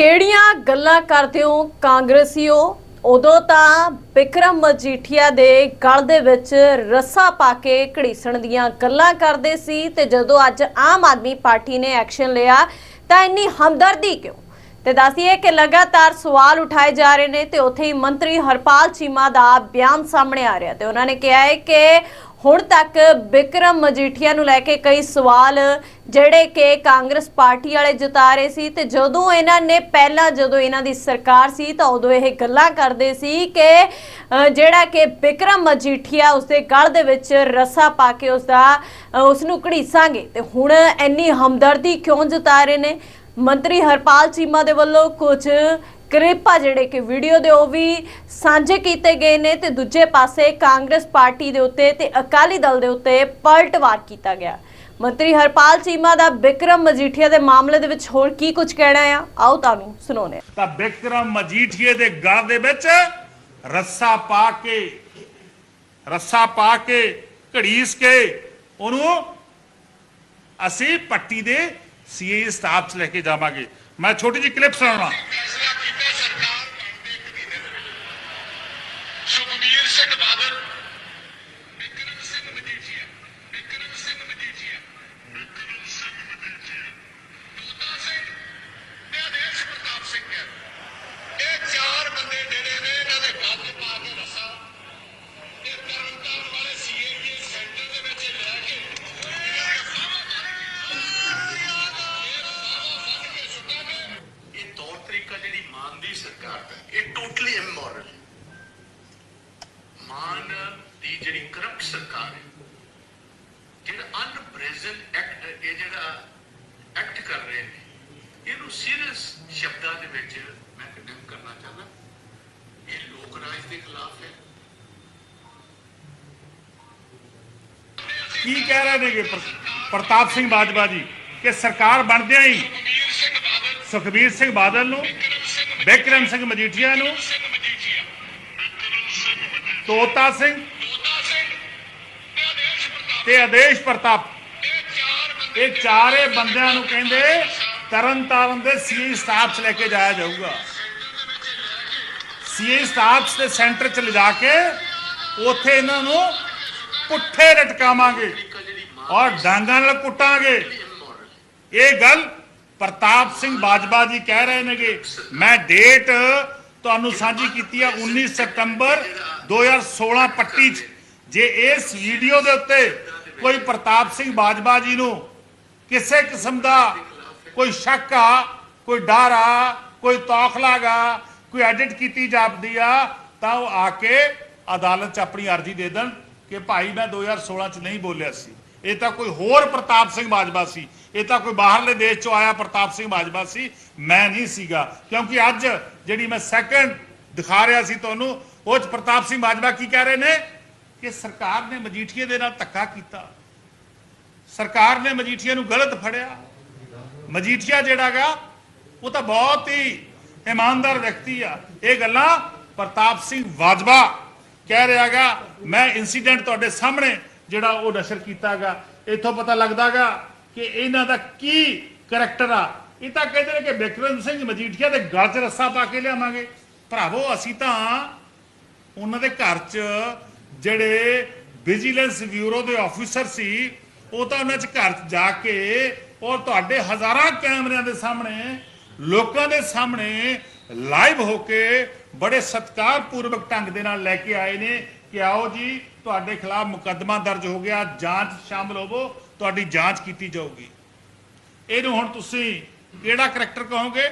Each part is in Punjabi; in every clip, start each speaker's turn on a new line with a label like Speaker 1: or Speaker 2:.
Speaker 1: ਕਿਹੜੀਆਂ ਗੱਲਾਂ ਕਰਦੇ ਹੋ ਕਾਂਗਰਸੀਓ? ਉਦੋਂ ਤਾਂ ਵਿਕਰਮ ਮਜੀਠੀਆ ਦੇ ਗਲ ਦੇ ਵਿੱਚ ਰੱਸਾ ਪਾ ਕੇ ਘੜੀਸਣ ਦੀਆਂ ਗੱਲਾਂ ਕਰਦੇ ਸੀ ਤੇ ਜਦੋਂ ਅੱਜ ਆਮ ਆਦਮੀ ਪਾਰਟੀ ਨੇ ਐਕਸ਼ਨ ਲਿਆ ਤਾਂ ਇੰਨੀ ਹਮਦਰਦੀ ਕਿਉਂ? ਤੇ ਦੱਸੀਏ ਕਿ ਲਗਾਤਾਰ ਸਵਾਲ ਉਠਾਏ ਜਾ ਰਹੇ ਨੇ ਤੇ ਉੱਥੇ ਹੀ ਮੰਤਰੀ ਹਰਪਾਲ ਚੀਮਾ ਦਾ ਬਿਆਨ ਸਾਹਮਣੇ ਆ ਰਿਹਾ ਤੇ ਉਹਨਾਂ ਨੇ ਕਿਹਾ ਹੈ ਕਿ ਹੁਣ ਤੱਕ ਬਿਕਰਮ ਮਜੀਠੀਆ ਨੂੰ ਲੈ ਕੇ ਕਈ ਸਵਾਲ ਜਿਹੜੇ ਕਿ ਕਾਂਗਰਸ ਪਾਰਟੀ ਵਾਲੇ ਜਤਾ ਰਹੇ ਸੀ ਤੇ ਜਦੋਂ ਇਹਨਾਂ ਨੇ ਪਹਿਲਾਂ ਜਦੋਂ ਇਹਨਾਂ ਦੀ ਸਰਕਾਰ ਸੀ ਤਾਂ ਉਦੋਂ ਇਹ ਗੱਲਾਂ ਕਰਦੇ ਸੀ ਕਿ ਜਿਹੜਾ ਕਿ ਬਿਕਰਮ ਮਜੀਠੀਆ ਉਸਦੇ ਗਲ ਦੇ ਵਿੱਚ ਰੱਸਾ ਪਾ ਕੇ ਉਸਦਾ ਅ, ਉਸ ਨੂੰ ਘੜੀਸਾਂਗੇ ਤੇ ਹੁਣ ਇੰਨੀ ਹਮਦਰਦੀ ਕਿਉਂ ਜਤਾ ਰਹੇ ਨੇ? ਮੰਤਰੀ ਹਰਪਾਲ ਚੀਮਾ ਦੇ ਵੱਲੋਂ ਕੁਝ ਕਲਿੱਪ ਆ ਜਿਹੜੇ ਕਿ ਵੀਡੀਓ ਦੇ ਉਹ ਵੀ ਸਾਂਝੇ ਕੀਤੇ ਗਏ ਨੇ ਤੇ ਦੂਜੇ ਪਾਸੇ ਕਾਂਗਰਸ ਪਾਰਟੀ ਦੇ ਉੱਤੇ ਤੇ ਅਕਾਲੀ ਦਲ ਦੇ ਉੱਤੇ ਪਲਟਵਾਰ ਕੀਤਾ ਗਿਆ। ਮੰਤਰੀ ਹਰਪਾਲ ਚੀਮਾ ਦਾ ਵਿਕਰਮ ਮਜੀਠੀਆ ਦੇ ਮਾਮਲੇ ਦੇ ਵਿੱਚ ਹੋਰ ਕੀ ਕੁਝ ਕਹਿਣਾ ਆ? ਆਓ ਤੁਹਾਨੂੰ ਸੁਣਾਉਂਦੇ
Speaker 2: ਤਾਂ ਬਿਕਰਮ ਮਜੀਠੀਏ ਦੇ ਗਲ ਦੇ ਵਿੱਚ ਰੱਸਾ ਪਾ ਕੇ, ਰੱਸਾ ਪਾ ਕੇ ਘੜੀਸ ਕੇ ਉਹਨੂੰ ਅਸੀਂ ਪੱਟੀ ਦੇ ਸੀਏ ਸਟਾਫ 'ਚ ਲੈ ਕੇ ਜਾਵਾਂਗੇ। ਮੈਂ ਛੋਟੀ ਜਿਹੀ ਕਲਿੱਪ ਸੁਣਾਉਣਾ।
Speaker 3: ਸੁਖਬੀਰ ਸਿੰਘ ਬਾਦਲ ਵਿਕਰਮ ਸਿੰਘ ਮਜੀਠੀਆ ਵਿਕਰਮ ਸਿੰਘ ਮਜੀਠੀਆ ਵਿਕਰਮ ਸਿੰਘ ਮਜੀਠੀਆ ਤੋਤਾ ਸਿੰਘ ਤੇ ਆਦੇਸ਼ ਪ੍ਰਤਾਪ ਸਿੰਘ ਹੈ ਇਹ ਚਾਰ ਬੰਦੇ ਜਿਹੜੇ ਨੇ ਇਹਨਾਂ ਦੇ ਗੱਲ 'ਚ ਪਾ ਕੇ ਰਸਾ ਤੇ ਤਰਨਤਾਰਨ ਵਾਲੇ ਸੀਏਪੀ ਸੈਂਟਰ ਦੇ ਵਿੱਚ ਲੈ ਕੇ
Speaker 4: ਇਹ ਤੌਰ ਤਰੀਕਾ ਜਿਹੜੀ ਮਾਨ ਦੀ ਸਰਕਾਰ ਦਾ ਇਹ ਟੋਟਲੀ ਇਮੋਰਲ ਹੈ ਮਾਨ ਦੀ ਜਿਹੜੀ ਕਰਪਟ ਸਰਕਾਰ ਹੈ ਜਿਹੜਾ ਅਨਪ੍ਰੈਜ਼ੈਂਟ ਐਕਟ ਇਹ ਜਿਹੜਾ ਐਕਟ ਕਰ ਰਹੇ ਨੇ ਇਹਨੂੰ ਸੀਰੀਅਸ ਸ਼ਬਦਾਂ ਦੇ ਵਿੱਚ ਮੈਂ ਕੰਡੈਮ ਕਰਨਾ ਚਾਹੁੰਦਾ। ਇਹ ਲੋਕ ਰਾਜ ਦੇ ਖਿਲਾਫ ਹੈ।
Speaker 2: ਕੀ ਕਹਿ ਰਹੇ ਨੇਗੇ ਪ੍ਰ- ਪ੍ਰਤਾਪ ਸਿੰਘ ਬਾਜਵਾ ਜੀ? ਕਿ ਸਰਕਾਰ ਬਣਦਿਆਂ ਹੀ
Speaker 3: ਸੁਖਬੀਰ ਸਿੰਘ ਬਾਦਲ
Speaker 2: ਨੂੰ ਬਿਕਰਮ ਸਿੰਘ ਮਜੀਠੀਆ ਨੂੰ ਤੋਤਾ ਸਿੰਘ
Speaker 3: ਤੇ ਆਦੇਸ਼ ਪ੍ਰਤਾਪ। ਇਹ ਚਾਰ
Speaker 2: ਬੰਦਿਆਂ ਨੂੰ ਕਹਿੰਦੇ ਤਰਨ ਤਾਰਨ ਦੇ ਸੀਏ ਸਟਾਫ 'ਚ ਲੈ ਕੇ ਜਾਇਆ ਜਾਊਗਾ। ਸੀਏ ਸਟਾਫ ਦੇ ਸੈਂਟਰ 'ਚ ਲਿਜਾ ਕੇ ਉੱਥੇ ਇਹਨਾਂ ਨੂੰ ਪੁੱਠੇ ਲਟਕਾਵਾਂਗੇ
Speaker 4: ਮਾਨ
Speaker 2: ਔਰ ਡਾਂਗਾਂ ਨਾਲ ਕੁੱਟਾਂਗੇ। ਇਹ ਗੱਲ ਪ੍ਰਤਾਪ ਸਿੰਘ ਬਾਜਵਾ ਜੀ ਕਹਿ ਰਹੇ ਨੇਗੇ। ਮੈਂ ਡੇਟ ਤੁਹਾਨੂੰ ਸਾਂਝੀ ਕੀਤੀ ਆ 19 ਸਤੰਬਰ 2016 ਪੱਟੀ 'ਚ। ਜੇ ਇਸ ਵੀਡੀਓ ਦੇ ਉੱਤੇ ਕੋਈ ਪ੍ਰਤਾਪ ਸਿੰਘ ਬਾਜਵਾ ਜੀ ਨੂੰ ਕਿਸੇ ਕਿਸਮ ਦਾ ਕੋਈ ਸ਼ੱਕ ਆ, ਕੋਈ ਡਰ ਆ, ਕੋਈ ਤੌਖਲਾ ਗਾ ਕੋਈ ਐਡਿਟ ਕੀਤੀ ਜਾਪਦੀ ਆ, ਤਾਂ ਉਹ ਆ ਕੇ ਅਦਾਲਤ 'ਚ ਆਪਣੀ ਅਰਜ਼ੀ ਦੇ ਦੇਣ ਕਿ ਭਾਈ ਮੈਂ 2016 'ਚ ਨਹੀਂ ਬੋਲਿਆ ਸੀ। ਇਹ ਤਾਂ ਕੋਈ ਹੋਰ ਪ੍ਰਤਾਪ ਸਿੰਘ ਬਾਜਵਾ ਸੀ। ਇਹ ਤਾਂ ਕੋਈ ਬਾਹਰਲੇ ਦੇਸ਼ ਚੋਂ ਆਇਆ ਪ੍ਰਤਾਪ ਸਿੰਘ ਬਾਜਵਾ ਸੀ। ਮੈਂ ਨਹੀਂ ਸੀਗਾ। ਕਿਉਂਕਿ ਅੱਜ ਜਿਹੜੀ ਮੈਂ ਸੈਕੰਡ ਦਿਖਾ ਰਿਹਾ ਸੀ ਤੁਹਾਨੂੰ, ਉਹ 'ਚ ਪ੍ਰਤਾਪ ਸਿੰਘ ਬਾਜਵਾ ਕੀ ਕਹਿ ਰਹੇ ਨੇ? ਕਿ ਸਰਕਾਰ ਨੇ ਮਜੀਠੀਏ ਦੇ ਨਾਲ ਧੱਕਾ ਕੀਤਾ। ਸਰਕਾਰ ਨੇ ਮਜੀਠੀਏ ਨੂੰ ਗਲਤ ਫੜਿਆ। ਮਜੀਠੀਆ ਜਿਹੜਾਗਾ ਉਹ ਤਾਂ ਬਹੁਤ ਹੀ ਇਮਾਨਦਾਰ ਵਿਅਕਤੀ ਆ। ਇਹ ਗੱਲਾਂ ਪ੍ਰਤਾਪ ਸਿੰਘ ਬਾਜਵਾ ਕਹਿ ਰਿਹਾਗਾ ਮੈਂ ਇਨਸੀਡੈਂਟ ਤੁਹਾਡੇ ਸਾਹਮਣੇ ਜਿਹੜਾ ਉਹ ਨਸ਼ਰ ਕੀਤਾਗਾ, ਇੱਥੋਂ ਪਤਾ ਲੱਗਦਾਗਾ ਕਿ ਇਹਨਾਂ ਦਾ ਕੀ ਕਰੈਕਟਰ ਆ। ਇਹ ਤਾਂ ਕਹਿੰਦੇ ਨੇ ਕਿ ਬਿਕਰਮ ਸਿੰਘ ਮਜੀਠੀਆ ਦੇ ਗਲ 'ਚ ਰੱਸਾ ਪਾ ਕੇ ਲਿਆਵਾਂਗੇ। ਭਰਾਵੋ, ਅਸੀਂ ਤਾਂ ਉਹਨਾਂ ਦੇ ਘਰ 'ਚ ਜਿਹੜੇ ਵਿਜੀਲੈਂਸ ਬਿਊਰੋ ਦੇ ਆਫੀਸਰ ਸੀ, ਉਹ ਤਾਂ ਉਹਨਾਂ 'ਚ ਘਰ 'ਚ ਜਾ ਕੇ ਔਰ ਤੁਹਾਡੇ ਹਜ਼ਾਰਾਂ ਕੈਮਰਿਆਂ ਦੇ ਸਾਹਮਣੇ, ਲੋਕਾਂ ਦੇ ਸਾਹਮਣੇ ਲਾਈਵ ਹੋ ਕੇ ਬੜੇ ਸਤਿਕਾਰਪੂਰਵਕ ਢੰਗ ਦੇ ਨਾਲ ਲੈ ਕੇ ਆਏ ਨੇ ਕਿ ਆਓ ਜੀ ਤੁਹਾਡੇ ਖਿਲਾਫ ਮੁਕੱਦਮਾ ਦਰਜ ਹੋ ਗਿਆ, ਜਾਂਚ ਸ਼ਾਮਲ ਹੋਵੋ, ਤੁਹਾਡੀ ਜਾਂਚ ਕੀਤੀ ਜਾਊਗੀ। ਇਹਨੂੰ ਹੁਣ ਤੁਸੀਂ ਕਿਹੜਾ ਕਰੈਕਟਰ ਕਹੋਗੇ?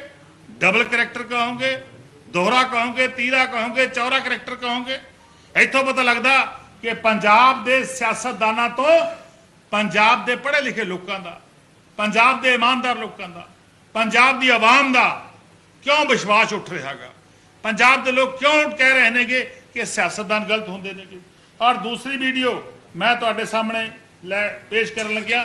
Speaker 2: ਡਬਲ ਕਰੈਕਟਰ ਕਹੋਗੇ, ਦੋਹਰਾ ਕਹੋਗੇ ਤੀਰਾ ਕਹੋਗੇ ਚੌਰਾ ਕਰੈਕਟਰ ਕਹੋਗੇ? ਇੱਥੋਂ ਪਤਾ ਲੱਗਦਾ ਕਿ ਪੰਜਾਬ ਦੇ ਸਿਆਸਤਦਾਨਾਂ ਤੋਂ ਪੰਜਾਬ ਦੇ ਪੜ੍ਹੇ ਲਿਖੇ ਲੋਕਾਂ ਦਾ, ਪੰਜਾਬ ਦੇ ਇਮਾਨਦਾਰ ਲੋਕਾਂ ਦਾ, ਪੰਜਾਬ ਦੀ ਆਵਾਮ ਦਾ ਕਿਉਂ ਵਿਸ਼ਵਾਸ ਉੱਠ ਰਿਹਾ ਰਿਹਾਗਾ ਪੰਜਾਬ ਦੇ ਲੋਕ ਕਿਉਂ ਕਹਿ ਰਹੇ ਨੇਗੇ ਕਿ ਸਿਆਸਤਦਾਨ ਗਲਤ ਹੁੰਦੇ ਨੇਗੇ? ਔਰ ਦੂਸਰੀ ਵੀਡੀਓ ਮੈਂ ਤੁਹਾਡੇ ਸਾਹਮਣੇ ਲੈ ਪੇਸ਼ ਕਰਨ ਲੱਗਿਆ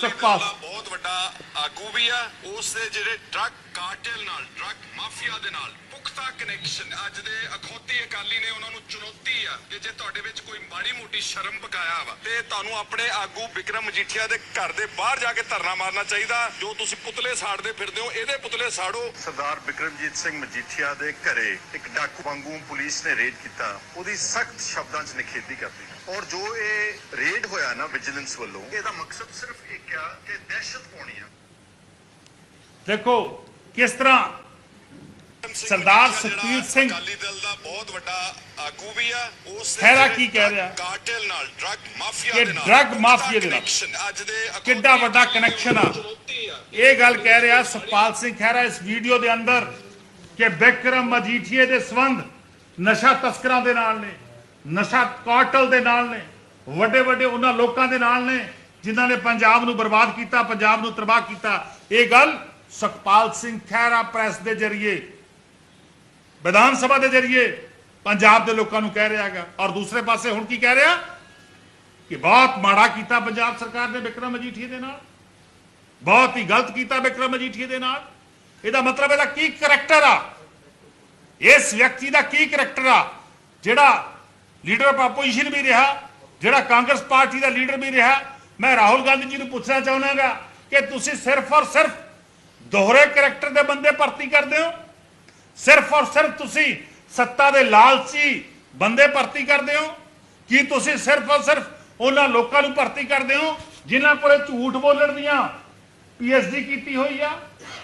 Speaker 2: ਸੁਖਪਾਲ।
Speaker 5: ਦਾ ਬਹੁਤ ਵੱਡਾ ਆਗੂ ਵੀ ਆ, ਉਸ ਦੇ ਜਿਹੜੇ ਡਰੱਗ ਕਾਰਟਲ ਨਾਲ ਡਰੱਗ ਮਾਫੀਆ ਦੇ ਨਾਲ ਪੁਖਤਾ ਕਨੈਕਸ਼ਨ ਅੱਜ ਦੇ ਅਖੌਤੀ ਅਕਾਲੀ ਨੇ ਉਹਨਾਂ ਨੂੰ ਚੁਣੌਤੀ ਆ ਕਿ ਜੇ ਤੁਹਾਡੇ ਵਿੱਚ ਕੋਈ ਮਾੜੀ ਮੋਟੀ ਸ਼ਰਮ ਪਕਾਇਆ ਵਾ, ਤੇ ਤੁਹਾਨੂੰ ਆਪਣੇ ਆਗੂ ਵਿਕਰਮ ਮਜੀਠੀਆ ਦੇ ਘਰ ਦੇ ਬਾਹਰ ਜਾ ਕੇ ਧਰਨਾ ਮਾਰਨਾ ਚਾਹੀਦਾ, ਜੋ ਤੁਸੀਂ ਪੁਤਲੇ ਸਾੜਦੇ ਫਿਰਦੇ ਹੋ, ਇਹਦੇ ਪੁਤਲੇ ਸਾੜੋ।
Speaker 6: ਸਰਦਾਰ ਬਿਕਰਮਜੀਤ ਸਿੰਘ ਮਜੀਠੀਆ ਦੇ ਘਰੇ ਇੱਕ ਡਾਕੂ ਵਾਂਗੂ ਪੁਲਿਸ ਨੇ ਰੇਡ ਕੀਤਾ, ਉਹਦੀ ਸਖਤ ਸ਼ਬਦਾਂ 'ਚ ਨਿਖੇਧੀ ਕਰਦੀ ਔਰ ਜੋ ਇਹ ਰੇਡ ਹੋਇਆ ਨਾ ਵਿਜੀਲੈਂਸ ਵੱਲੋਂ ਇਹਦਾ ਮਕਸਦ ਸਿਰਫ ਇੱਕ ਆ ਕਿ ਦਹਿਸ਼ਤ ਪਾਉਣੀ ਆ
Speaker 2: ਦੇਖੋ ਕਿਸ ਤਰ੍ਹਾਂ ਸਰਦਾਰ ਸੁਖਬੀਰ ਸਿੰਘ
Speaker 5: ਅਕਾਲੀ ਦਲ ਦਾ ਬਹੁਤ ਵੱਡਾ ਆਗੂ ਵੀ ਆ ਉਸ ਜਿਹੜੇ
Speaker 2: ਕੀ ਕਹਿ ਰਿਹਾ?
Speaker 5: ਕਾਰਟਲ ਨਾਲ ਡਰੱਗ ਮਾਫੀਆ ਦੇ ਨਾਲ ਪੁਖਤਾ
Speaker 2: ਮਾਫੀਆ ਦੇ ਨਾਲ।
Speaker 5: ਅੱਜ ਦੇ
Speaker 2: ਕਿੱਡਾ ਵੱਡਾ
Speaker 5: ਅਕਾਲੀ ਨੇ
Speaker 2: connection ਆ।
Speaker 5: ਚੁਣੌਤੀ ਆ
Speaker 2: ਇਹ ਗੱਲ ਕਹਿ ਰਿਹਾ ਸੁਖਪਾਲ ਸਿੰਘ ਖਹਿਰਾ ਇਸ ਵੀਡੀਓ ਦੇ ਅੰਦਰ ਕਿ ਬਿਕਰਮ ਮਜੀਠੀਏ ਦੇ ਸੰਬੰਧ ਨਸ਼ਾ ਤਸਕਰਾਂ ਦੇ ਨਾਲ ਨੇ ਨਸ਼ਾ ਕਾਰਟਲ ਦੇ ਨਾਲ ਨੇ, ਵੱਡੇ ਵੱਡੇ ਉਹਨਾਂ ਲੋਕਾਂ ਦੇ ਨਾਲ ਨੇ, ਜਿਨ੍ਹਾਂ ਨੇ ਪੰਜਾਬ ਨੂੰ ਬਰਬਾਦ ਕੀਤਾ, ਪੰਜਾਬ ਨੂੰ ਤਬਾਹ ਕੀਤਾ। ਇਹ ਗੱਲ ਸੁਖਪਾਲ ਸਿੰਘ ਖਹਿਰਾ ਪ੍ਰੈਸ ਦੇ ਜ਼ਰੀਏ, ਵਿਧਾਨ ਸਭਾ ਦੇ ਜ਼ਰੀਏ ਪੰਜਾਬ ਦੇ ਲੋਕਾਂ ਨੂੰ ਕਹਿ ਰਿਹਾ ਹੈਗਾ। ਔਰ ਦੂਸਰੇ ਪਾਸੇ ਹੁਣ ਕੀ ਕਹਿ ਰਿਹਾ? ਕਿ ਬਹੁਤ ਮਾੜਾ ਕੀਤਾ ਪੰਜਾਬ ਸਰਕਾਰ ਨੇ ਬਿਕਰਮ ਮਜੀਠੀਏ ਦੇ ਨਾਲ। ਬਹੁਤ ਹੀ ਗਲਤ ਕੀਤਾ ਬਿਕਰਮ ਮਜੀਠੀਏ ਦੇ ਨਾਲ। ਇਹਦਾ ਮਤਲਬ ਇਹਦਾ ਕੀ ਕਰੈਕਟਰ ਆ? ਇਸ ਵਿਅਕਤੀ ਦਾ ਕੀ ਕਰੈਕਟਰ ਆ? ਜਿਹੜਾ ਲੀਡਰ ਆਫ ਆਪੋਜੀਸ਼ਨ ਵੀ ਰਿਹਾ, ਜਿਹੜਾ ਕਾਂਗਰਸ ਪਾਰਟੀ ਦਾ ਲੀਡਰ ਵੀ ਰਿਹਾ। ਮੈਂ ਰਾਹੁਲ ਗਾਂਧੀ ਜੀ ਨੂੰ ਪੁੱਛਣਾ ਚਾਹੁੰਦਾਗਾ ਕਿ ਤੁਸੀਂ ਸਿਰਫ ਔਰ ਸਿਰਫ ਦੋਹਰੇ ਕਰੈਕਟਰ ਦੇ ਬੰਦੇ ਭਰਤੀ ਕਰਦੇ ਹੋ? ਸਿਰਫ ਔਰ ਸਿਰਫ ਤੁਸੀਂ ਸੱਤਾ ਦੇ ਲਾਲਚੀ ਬੰਦੇ ਭਰਤੀ ਕਰਦੇ ਹੋ? ਕੀ ਤੁਸੀਂ ਸਿਰਫ ਔਰ ਸਿਰਫ ਉਹਨਾਂ ਲੋਕਾਂ ਨੂੰ ਭਰਤੀ ਕਰਦੇ ਹੋ ਜਿਨ੍ਹਾਂ ਕੋਲੇ ਝੂਠ ਬੋਲਣ ਦੀਆਂ ਪੀਐਚਡੀ ਕੀਤੀ ਹੋਈ ਆ,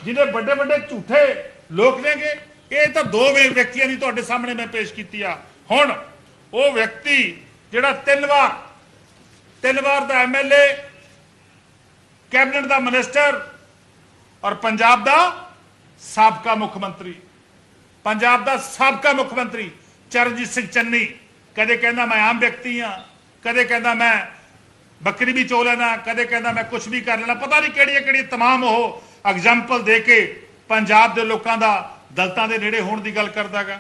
Speaker 2: ਜਿਹਦੇ ਵੱਡੇ ਵੱਡੇ ਝੂਠੇ ਲੋਕ ਨੇਗੇ? ਇਹ ਤਾਂ ਦੋ ਵਿਅਕਤੀਆਂ ਦੀ ਤੁਹਾਡੇ ਸਾਹਮਣੇ ਮੈਂ ਪੇਸ਼ ਕੀਤੀ ਆ। ਹੁਣ ਉਹ ਵਿਅਕਤੀ ਜਿਹੜਾ ਤਿੰਨ ਵਾਰ ਤਿੰਨ ਵਾਰ ਦਾ ਐਮਐਲਏ ਕੈਬਨਿਟ ਦਾ ਮਿਨਿਸਟਰ ਔਰ ਪੰਜਾਬ ਦਾ ਸਾਬਕਾ ਮੁੱਖ ਮੰਤਰੀ। ਪੰਜਾਬ ਦਾ ਸਾਬਕਾ ਮੁੱਖ ਮੰਤਰੀ ਚਰਨਜੀਤ ਸਿੰਘ ਚੰਨੀ। ਕਦੇ ਕਹਿੰਦਾ ਮੈਂ ਆਮ ਵਿਅਕਤੀ ਹਾਂ, ਕਦੇ ਕਹਿੰਦਾ ਮੈਂ ਬੱਕਰੀ ਵੀ ਚੋ ਲੈਣਾ ਕਦੇ ਕਹਿੰਦਾ ਮੈਂ ਕੁਝ ਵੀ ਕਰ ਲੈਣਾ, ਪਤਾ ਨਹੀਂ ਕਿਹੜੀਆਂ ਕਿਹੜੀਆਂ ਤਮਾਮ ਉਹ ਐਗਜ਼ਾਮਪਲ ਦੇ ਕੇ ਪੰਜਾਬ ਦੇ ਲੋਕਾਂ ਦਾ ਦਲਤਾਂ ਦੇ ਨੇੜੇ ਹੋਣ ਦੀ ਗੱਲ ਕਰਦਾਗਾ।